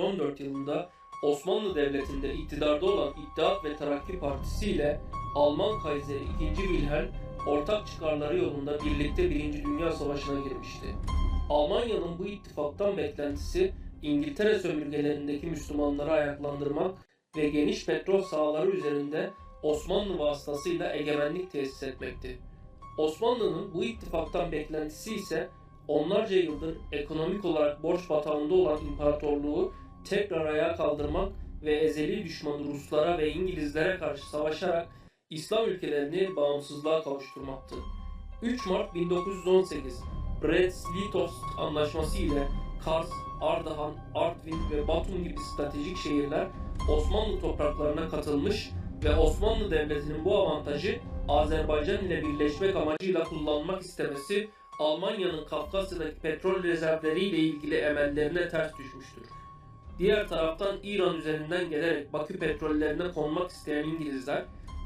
1914 yılında Osmanlı Devleti'nde iktidarda olan İttihat ve Terakki Partisi ile Alman Kayseri 2. Wilhelm ortak çıkarları yolunda birlikte 1. Dünya Savaşı'na girmişti. Almanya'nın bu ittifaktan beklentisi İngiltere sömürgelerindeki Müslümanları ayaklandırmak ve geniş petrol sahaları üzerinde Osmanlı vasıtasıyla egemenlik tesis etmekti. Osmanlı'nın bu ittifaktan beklentisi ise onlarca yıldır ekonomik olarak borç batağında olan imparatorluğu tekrar ayağa kaldırmak ve ezeli düşmanı Ruslara ve İngilizlere karşı savaşarak İslam ülkelerini bağımsızlığa kavuşturmaktı. 3 Mart 1918 Brest-Litovsk Anlaşması ile Kars, Ardahan, Artvin ve Batum gibi stratejik şehirler Osmanlı topraklarına katılmış ve Osmanlı Devleti'nin bu avantajı Azerbaycan ile birleşmek amacıyla kullanmak istemesi Almanya'nın Kafkasya'daki petrol rezervleriyle ilgili emellerine ters düşmüştür. Diğer taraftan İran üzerinden gelerek Bakü petrollerine konmak isteyen İngilizler,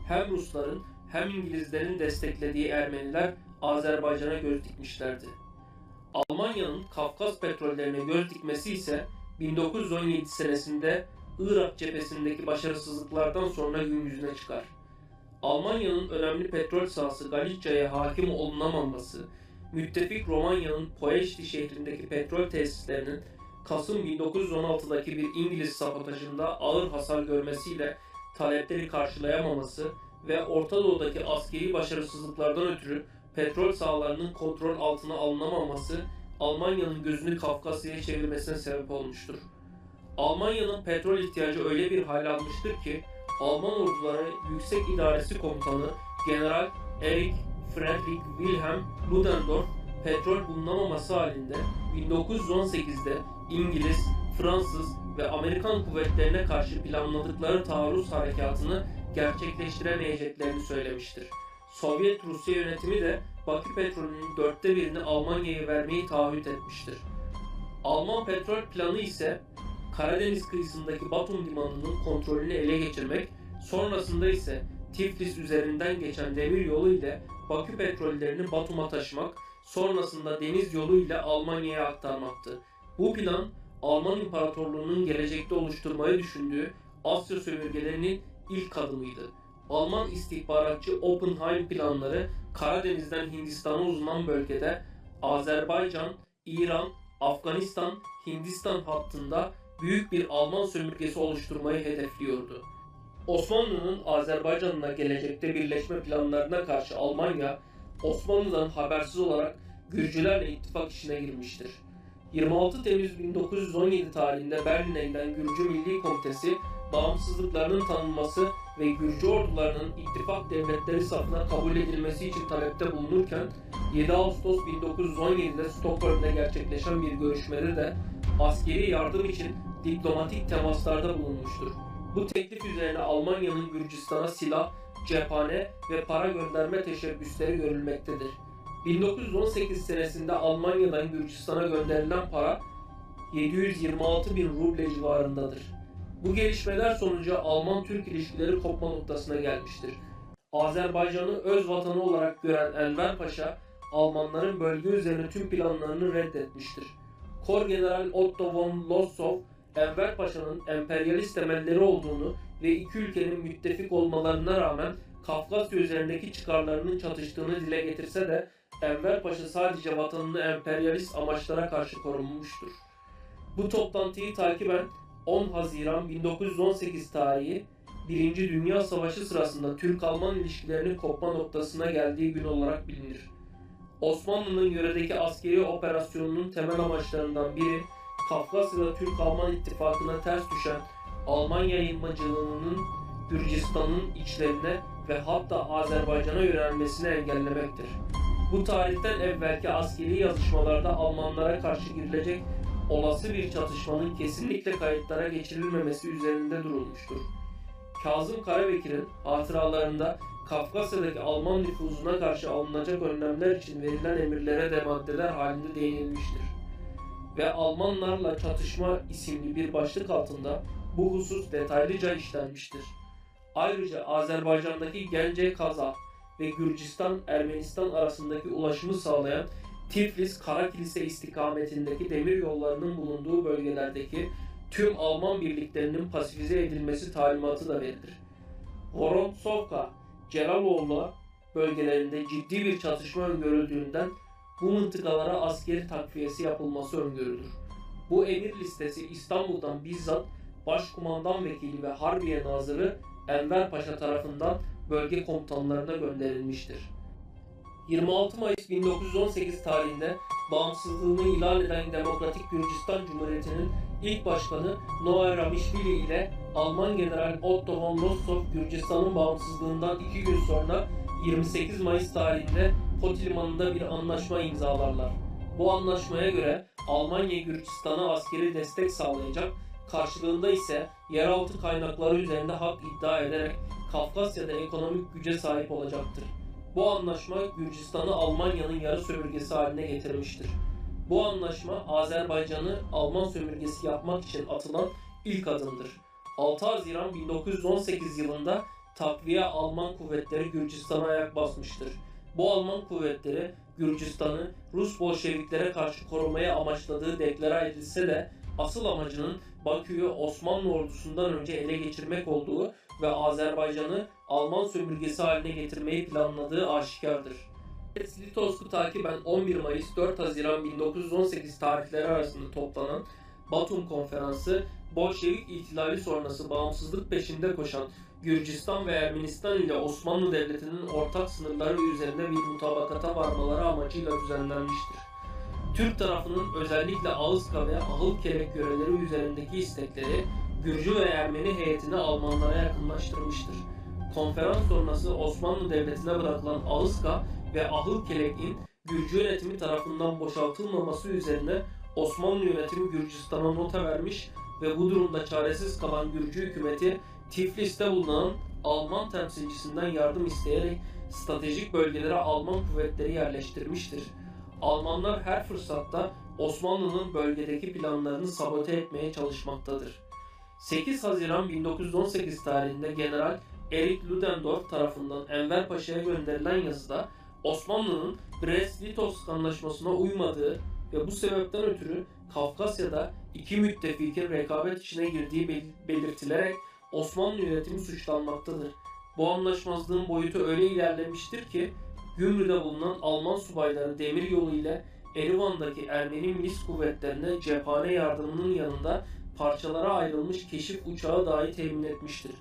hem Rusların hem İngilizlerin desteklediği Ermeniler Azerbaycan'a göz dikmişlerdi. Almanya'nın Kafkas petrollerine göz dikmesi ise 1917 senesinde Irak cephesindeki başarısızlıklardan sonra gün yüzüne çıkar. Almanya'nın önemli petrol sahası Galicia'ya hakim olunamaması, müttefik Romanya'nın Poeşti şehrindeki petrol tesislerinin Kasım 1916'daki bir İngiliz sabotajında ağır hasar görmesiyle talepleri karşılayamaması ve Orta Doğu'daki askeri başarısızlıklardan ötürü petrol sahalarının kontrol altına alınamaması Almanya'nın gözünü Kafkasya'ya çevirmesine sebep olmuştur. Almanya'nın petrol ihtiyacı öyle bir hal almıştır ki Alman orduları Yüksek İdaresi Komutanı General Erich Friedrich Wilhelm Ludendorff petrol bulunamaması halinde 1918'de İngiliz, Fransız ve Amerikan kuvvetlerine karşı planladıkları taarruz harekatını gerçekleştiremeyeceklerini söylemiştir. Sovyet Rusya yönetimi de Bakü petrolünün dörtte birini Almanya'ya vermeyi taahhüt etmiştir. Alman petrol planı ise Karadeniz kıyısındaki Batum limanının kontrolünü ele geçirmek, sonrasında ise Tiflis üzerinden geçen demir yolu ile Bakü petrollerini Batum'a taşımak, sonrasında deniz yolu ile Almanya'ya aktarmaktı. Bu plan Alman İmparatorluğu'nun gelecekte oluşturmayı düşündüğü Asya sömürgelerinin ilk adımıydı. Alman istihbaratçı Oppenheim planları Karadeniz'den Hindistan'a uzanan bölgede Azerbaycan, İran, Afganistan, Hindistan hattında büyük bir Alman sömürgesi oluşturmayı hedefliyordu. Osmanlı'nın Azerbaycan'la gelecekte birleşme planlarına karşı Almanya, Osmanlı'dan habersiz olarak Gürcülerle ittifak işine girmiştir. 26 Temmuz 1917 tarihinde Berlin'e giden Gürcü Milli Komitesi, bağımsızlıklarının tanınması ve Gürcü ordularının ittifak devletleri safına kabul edilmesi için talepte bulunurken, 7 Ağustos 1917'de Stockholm'de gerçekleşen bir görüşmede de askeri yardım için diplomatik temaslarda bulunmuştur. Bu teklif üzerine Almanya'nın Gürcistan'a silah, cephane ve para gönderme teşebbüsleri görülmektedir. 1918 senesinde Almanya'dan Gürcistan'a gönderilen para 726 bin ruble civarındadır. Bu gelişmeler sonucu Alman-Türk ilişkileri kopma noktasına gelmiştir. Azerbaycan'ı öz vatanı olarak gören Enver Paşa, Almanların bölge üzerine tüm planlarını reddetmiştir. Kor General Otto von Lossow, Enver Paşa'nın emperyalist temelleri olduğunu ve iki ülkenin müttefik olmalarına rağmen Kafkasya üzerindeki çıkarlarının çatıştığını dile getirse de Enver Paşa sadece vatanını emperyalist amaçlara karşı korunmuştur. Bu toplantıyı takiben 10 Haziran 1918 tarihi 1. Dünya Savaşı sırasında Türk-Alman ilişkilerinin kopma noktasına geldiği gün olarak bilinir. Osmanlı'nın yöredeki askeri operasyonunun temel amaçlarından biri Kafkasya'da Türk-Alman ittifakına ters düşen Alman yayılmacılığının Gürcistan'ın içlerine ve hatta Azerbaycan'a yönelmesini engellemektir. Bu tarihten evvelki askeri yazışmalarda Almanlara karşı girilecek olası bir çatışmanın kesinlikle kayıtlara geçirilmemesi üzerinde durulmuştur. Kazım Karabekir'in hatıralarında Kafkasya'daki Alman nüfuzuna karşı alınacak önlemler için verilen emirlere de maddeler halinde değinilmiştir. Ve Almanlarla Çatışma isimli bir başlık altında bu husus detaylıca işlenmiştir. Ayrıca Azerbaycan'daki Gence Kaza ve Gürcistan-Ermenistan arasındaki ulaşımı sağlayan Tiflis Karakilise istikametindeki demir yollarının bulunduğu bölgelerdeki tüm Alman birliklerinin pasifize edilmesi talimatı da verilir. Vorontsovka, Celaloğlu bölgelerinde ciddi bir çatışma öngörüldüğünden bu mıntıkalara askeri takviyesi yapılması öngörülür. Bu emir listesi İstanbul'dan bizzat Başkumandan Vekili ve Harbiye Nazırı Enver Paşa tarafından bölge komutanlarına gönderilmiştir. 26 Mayıs 1918 tarihinde bağımsızlığını ilan eden Demokratik Gürcistan Cumhuriyeti'nin ilk başkanı Noel Ramişvili ile Alman General Otto von Lossow Gürcistan'ın bağımsızlığından iki gün sonra 28 Mayıs tarihinde Poti Limanı'nda bir anlaşma imzalarlar. Bu anlaşmaya göre Almanya Gürcistan'a askeri destek sağlayacak, karşılığında ise yeraltı kaynakları üzerinde hak iddia ederek Kafkasya'da ekonomik güce sahip olacaktır. Bu anlaşma Gürcistan'ı Almanya'nın yarı sömürgesi haline getirmiştir. Bu anlaşma Azerbaycan'ı Alman sömürgesi yapmak için atılan ilk adımdır. 6 Haziran 1918 yılında takviye Alman kuvvetleri Gürcistan'a ayak basmıştır. Bu Alman kuvvetleri Gürcistan'ı Rus Bolşeviklere karşı korumaya amaçladığı deklara edilse de asıl amacının Bakü'yü Osmanlı ordusundan önce ele geçirmek olduğu ve Azerbaycan'ı Alman sömürgesi haline getirmeyi planladığı aşikardır. Litovsk'u takiben 11 Mayıs 4 Haziran 1918 tarihleri arasında toplanan Batum Konferansı, Bolşevik ihtilali sonrası bağımsızlık peşinde koşan Gürcistan ve Ermenistan ile Osmanlı Devleti'nin ortak sınırları üzerinde bir mutabakata varmaları amacıyla düzenlenmiştir. Türk tarafının özellikle Ağızka ve Ahılkelek yöreleri üzerindeki istekleri Gürcü ve Ermeni heyetini Almanlara yakınlaştırmıştır. Konferans sonrası Osmanlı Devleti'ne bırakılan Ağızka ve Ahılkelek'in Gürcü yönetimi tarafından boşaltılmaması üzerine Osmanlı yönetimi Gürcistan'a nota vermiş ve bu durumda çaresiz kalan Gürcü hükümeti Tiflis'te bulunan Alman temsilcisinden yardım isteyerek stratejik bölgelere Alman kuvvetleri yerleştirmiştir. Almanlar her fırsatta Osmanlı'nın bölgedeki planlarını sabote etmeye çalışmaktadır. 8 Haziran 1918 tarihinde General Erich Ludendorff tarafından Enver Paşa'ya gönderilen yazıda Osmanlı'nın Brest-Litovsk anlaşmasına uymadığı ve bu sebepten ötürü Kafkasya'da iki müttefikin rekabet içine girdiği bel- belirtilerek Osmanlı yönetimi suçlanmaktadır. Bu anlaşmazlığın boyutu öyle ilerlemiştir ki Gümrü'de bulunan Alman subayları demir yolu ile Erivan'daki Ermeni milis kuvvetlerine cephane yardımının yanında parçalara ayrılmış keşif uçağı dahi temin etmiştir.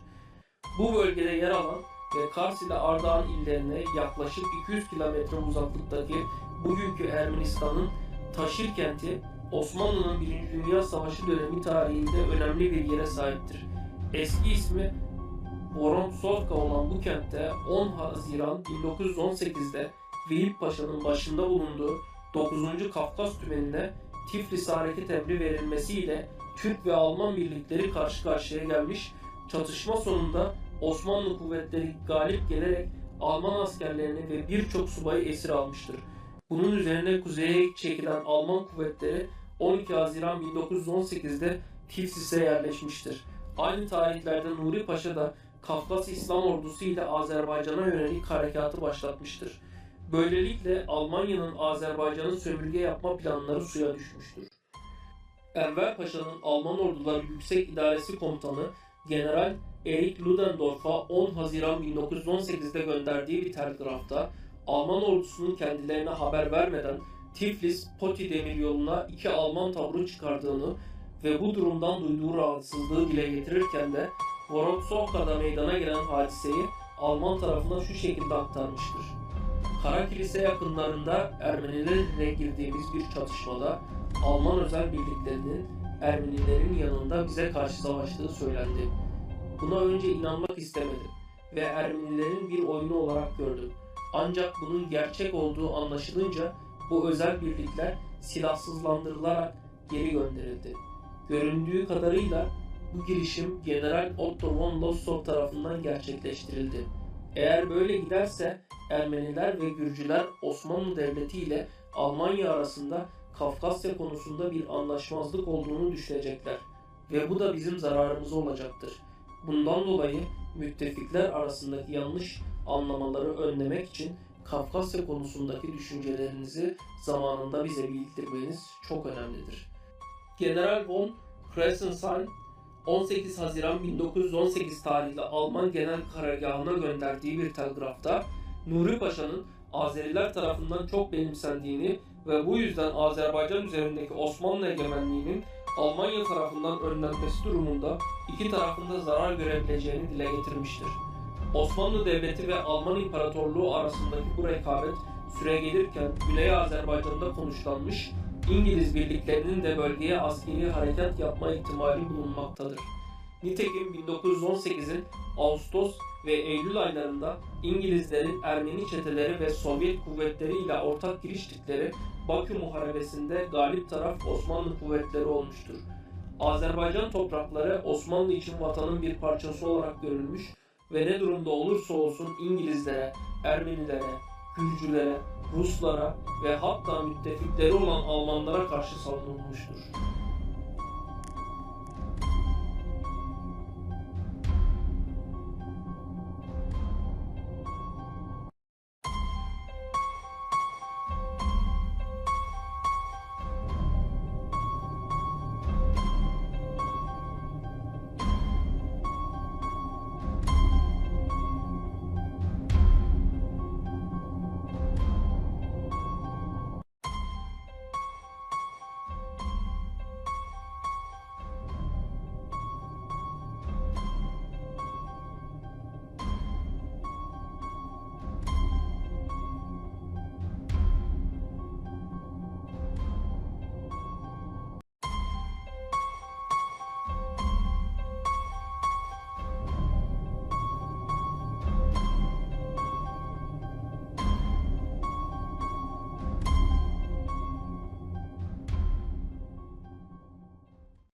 Bu bölgede yer alan ve Kars ile Ardahan illerine yaklaşık 200 kilometre uzaklıktaki bugünkü Ermenistan'ın Taşir kenti Osmanlı'nın 1. Dünya Savaşı dönemi tarihinde önemli bir yere sahiptir. Eski ismi Vorontsovka olan bu kentte 10 Haziran 1918'de Vehip Paşa'nın başında bulunduğu 9. Kafkas Tümeni'ne Tiflis hareket emri verilmesiyle Türk ve Alman birlikleri karşı karşıya gelmiş, çatışma sonunda Osmanlı kuvvetleri galip gelerek Alman askerlerini ve birçok subayı esir almıştır. Bunun üzerine kuzeye çekilen Alman kuvvetleri 12 Haziran 1918'de Tiflis'e yerleşmiştir. Aynı tarihlerde Nuri Paşa da Kafkas İslam Ordusu ile Azerbaycan'a yönelik harekatı başlatmıştır. Böylelikle Almanya'nın Azerbaycan'ı sömürge yapma planları suya düşmüştür. Enver Paşa'nın Alman Orduları Yüksek İdaresi Komutanı General Erich Ludendorff'a 10 Haziran 1918'de gönderdiği bir telgrafta Alman ordusunun kendilerine haber vermeden Tiflis-Poti demiryoluna iki Alman taburu çıkardığını ve bu durumdan duyduğu rahatsızlığı dile getirirken de Vorontsovka'da meydana gelen hadiseyi Alman tarafına şu şekilde aktarmıştır. Kara Kilise yakınlarında Ermenilerle girdiğimiz bir çatışmada Alman özel birliklerinin Ermenilerin yanında bize karşı savaştığı söylendi. Buna önce inanmak istemedim ve Ermenilerin bir oyunu olarak gördüm. Ancak bunun gerçek olduğu anlaşılınca bu özel birlikler silahsızlandırılarak geri gönderildi. Göründüğü kadarıyla bu girişim General Otto von Lossow tarafından gerçekleştirildi. Eğer böyle giderse Ermeniler ve Gürcüler Osmanlı Devleti ile Almanya arasında Kafkasya konusunda bir anlaşmazlık olduğunu düşünecekler ve bu da bizim zararımıza olacaktır. Bundan dolayı müttefikler arasındaki yanlış anlamaları önlemek için Kafkasya konusundaki düşüncelerinizi zamanında bize bildirmeniz çok önemlidir. General von Kressenstein 18 Haziran 1918 tarihli Alman Genel Karargahı'na gönderdiği bir telgrafta Nuri Paşa'nın Azeriler tarafından çok benimsendiğini ve bu yüzden Azerbaycan üzerindeki Osmanlı egemenliğinin Almanya tarafından önlenmesi durumunda iki tarafında zarar görebileceğini dile getirmiştir. Osmanlı Devleti ve Alman İmparatorluğu arasındaki bu rekabet süre gelirken Güney Azerbaycan'da konuşlanmış İngiliz birliklerinin de bölgeye askeri harekat yapma ihtimali bulunmaktadır. Nitekim 1918'in Ağustos ve Eylül aylarında İngilizlerin Ermeni çeteleri ve Sovyet kuvvetleri ile ortak giriştikleri Bakü Muharebesi'nde galip taraf Osmanlı kuvvetleri olmuştur. Azerbaycan toprakları Osmanlı için vatanın bir parçası olarak görülmüş ve ne durumda olursa olsun İngilizlere, Ermenilere, Gürcülere, Ruslara ve hatta müttefikleri olan Almanlara karşı savunulmuştur.